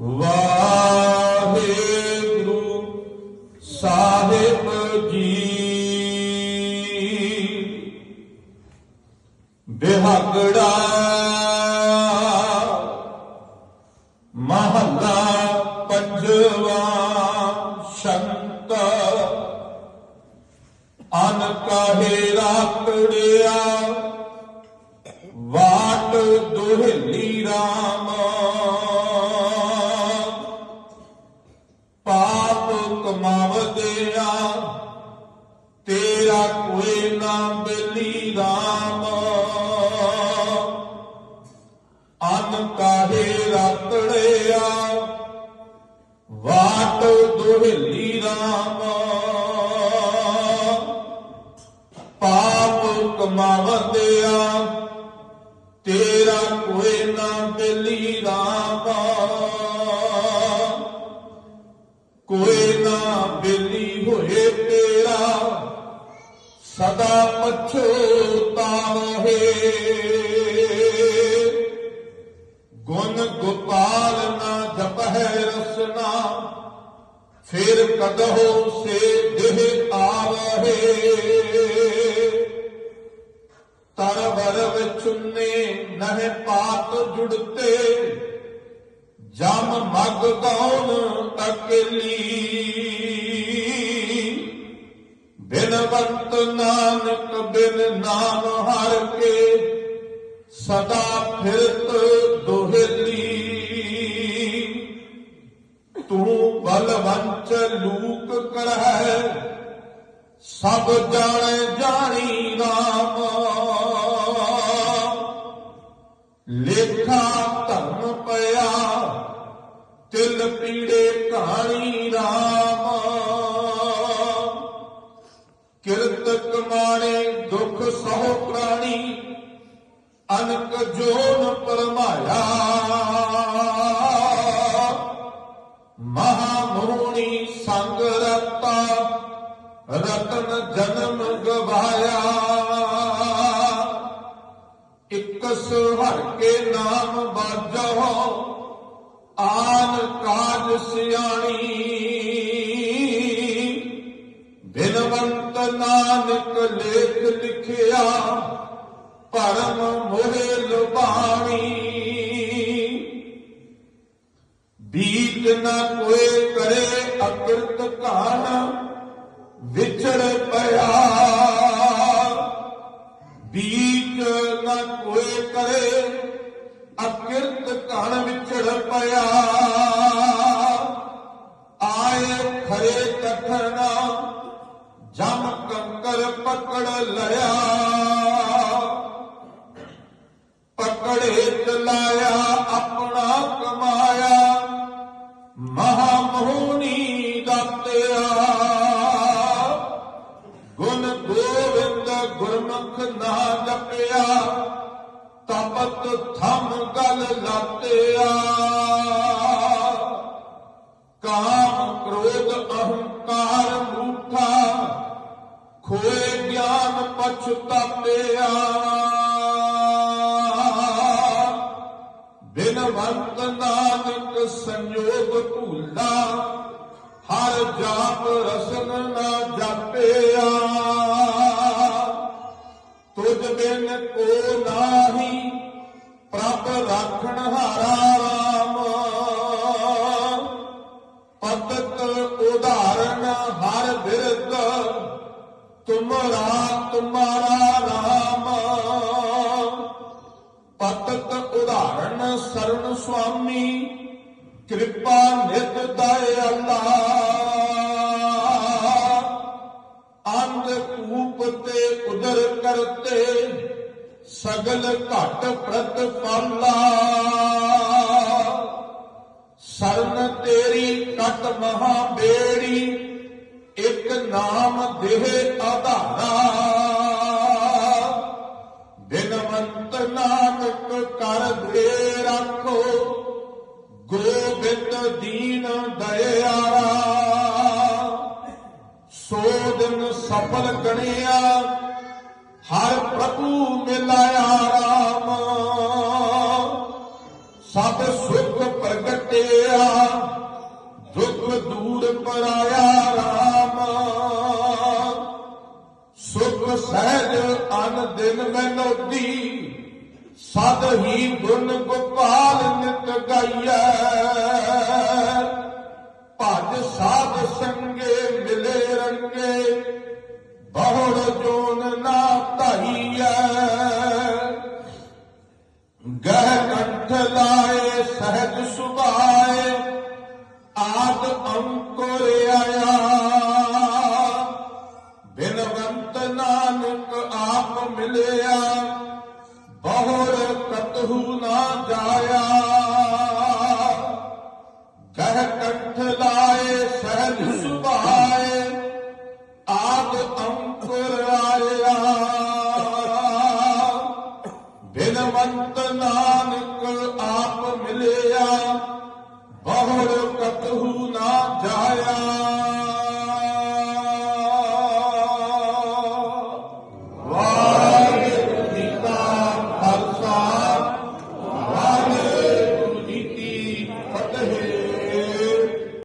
ਵਾਹਿਗੁਰੂ ਸਾਹਿਬ ਜੀ। ਬਿਹਗੜਾ ਮਹੱਲਾ ਪੰਜਵਾ ਸ਼ੰਤ। ਅਨ ਕਹੇਰਾ ਕਮਾਵਦਿਆ ਤੇਰਾ ਕੋਈ ਨਾ ਬਲੀ ਰਾਮ। ਅਨ ਕਾਹੇ ਰਾਤੜਿਆ ਵਾਟ ਦੁਹਲੀ ਰਾਮ। ਪਾਪ ਕਮਾਵਦਿਆ ਤੇਰਾ ਕੋਈ ਨਾ ਬਲੀ ਪਛੋਤਾਵੇ ਗੁਣ ਗੋਪਾਲ ਨਾ ਜਪਹਿ ਰਸਨਾ, ਫਿਰ ਕਦਹੋ ਸੇ ਦੇਹ ਆਵਹਿ। ਤਰ ਵਰ ਚੁੰਨੇ ਨਹਿ ਪਾਤ ਜੁੜਤੇ, ਜਮ ਮਗ ਕੌਣ ਅਕਲੀ। ਨਾਨਕ ਬਿਨ ਨਾਮ ਹਰ ਕੇ ਸਦਾ ਫਿਰਤ ਦੋਹਲੀ। ਤੂੰ ਬਲਵੰਚ ਲੂਕ ਕਰਹਿ, ਸਭ ਜਾਣੈ ਜਾਣੀ ਨਾਮ। ਲੇਖਾ ਧਰਮ ਪਿਆ, ਤਿਲ ਪੀੜੇ ਕਹਾਣੀ ਰਾਮ ਕਿਰਤ ਕਮਾਣੇ ਸਹੁ ਪ੍ਰਾਣੀ, ਅਨਕ ਜੋਨ ਪਰਮਾਇਆ। ਮਹਾ ਮੋਹਣੀ ਸੰਗ ਰਤਾ, ਰਤਨ ਜਨਮ ਗਵਾਇਆ। ਇਕਸ ਹਰ ਕੇ ਨਾਮ ਬਾਜੋ ਆਨ ਕਾਜ ਸਿਆਣੀ। ਲੇਖ ਲਿਖਿਆ ਪਰਮ ਮੋਹਿ ਲੁਬਾਣੀ ਬੀਜ ਨਾ ਕੋਏ ਕਰੇ ਅਕਿਰਤ ਕਾਨ ਵਿਛੜ ਪਿਆ ਬੀਜ ਨਾ ਕੋਏ ਕਰੇ ਅਕਿਰਤ ਕਣ ਵਿਛੜ ਪਿਆ ਆਏ ਖਰੇ ਕਥਨਾ ਜਮ ਪਕੜ ਲਿਆ ਪਕੜੇ ਚਲਾਇਆ ਆਪਣਾ ਕਮਾਇਆ। ਮਹਾ ਮੋਹਣੀ ਦਾਤਿਆ ਗੁਣ ਗੋਵਿੰਦ ਗੁਰਮੁਖ ਨਾ ਜਪਿਆ, ਤਪਤ ਥਮ ਗਲ ਲਾਤਿਆ। ਗਿਆਨ ਪਛਤਾਪਿਆ ਬਿਨਵੰਤ ਨਾਨਕ ਸੰਯੋਗ ਭੂਲਾ ਹਰ ਜਾਪ ਰਸਨ ਨਾ ਜਾਪਿਆ ਤੁਝ ਬਿਨ ਕੋ ਨਾਹੀ ਪ੍ਰਭ ਰਾਖਣ ਤੁਮਰਾ ਤੁਮਾਰਾ ਰਾਮ। ਪਤਤ ਉਦਾਹਰਨ ਸਰਣ ਸੁਆਮੀ, ਕਿਰਪਾ ਨਿਤ ਦਇਆਲਾ ਅੰਧ ਕੂਪ ਤੇ ਉਦਰ ਕਰਤੇ, ਸਗਲ ਘਟ ਪ੍ਰਤਪਾਲਾ ਸਰਨ ਤੇਰੀ ਕਟ ਮਹਾ ਬੇੜੀ ਇੱਕ ਨਾਮ ਦੇਹ ਆਧਾਰਾ ਬਿਨਵੰਤ ਨਾਨਕ ਕਰ ਦੇ ਰੱਖੋ, ਗੋਬਿੰਦ ਦੀਨ ਦਇਆਰਾ। ਸੋ ਦਿਨ ਸਫਲ ਗਣਿਆ, ਹਰ ਪ੍ਰਭੂ ਮਿਲਾਇਆ ਰਾਮ। ਸਭ ਸੁਖ ਸਹਿਜ ਅਨ ਦਿਨ ਮੈਨੋਦੀ ਸਦ ਹੀ ਗੁਣ ਗੋਪਾਲ ਨਿਤ ਗਾਈਐ। ਭਜ ਸਾਧ ਸੰਗੇ ਮਿਲੇ ਰੰਗੇ, ਬਹੁੜ ਜੋਨ ਨਾ ਧਾਈਐ। ਗਹਿ ਕੰਠ ਲਾਏ, ਸਹਿਜ ਸੁਭਾਏ, ਆਦ ਅੰਕੁਰ ਆਇਆ। ਭਗਵੰਤ ਨਾਮ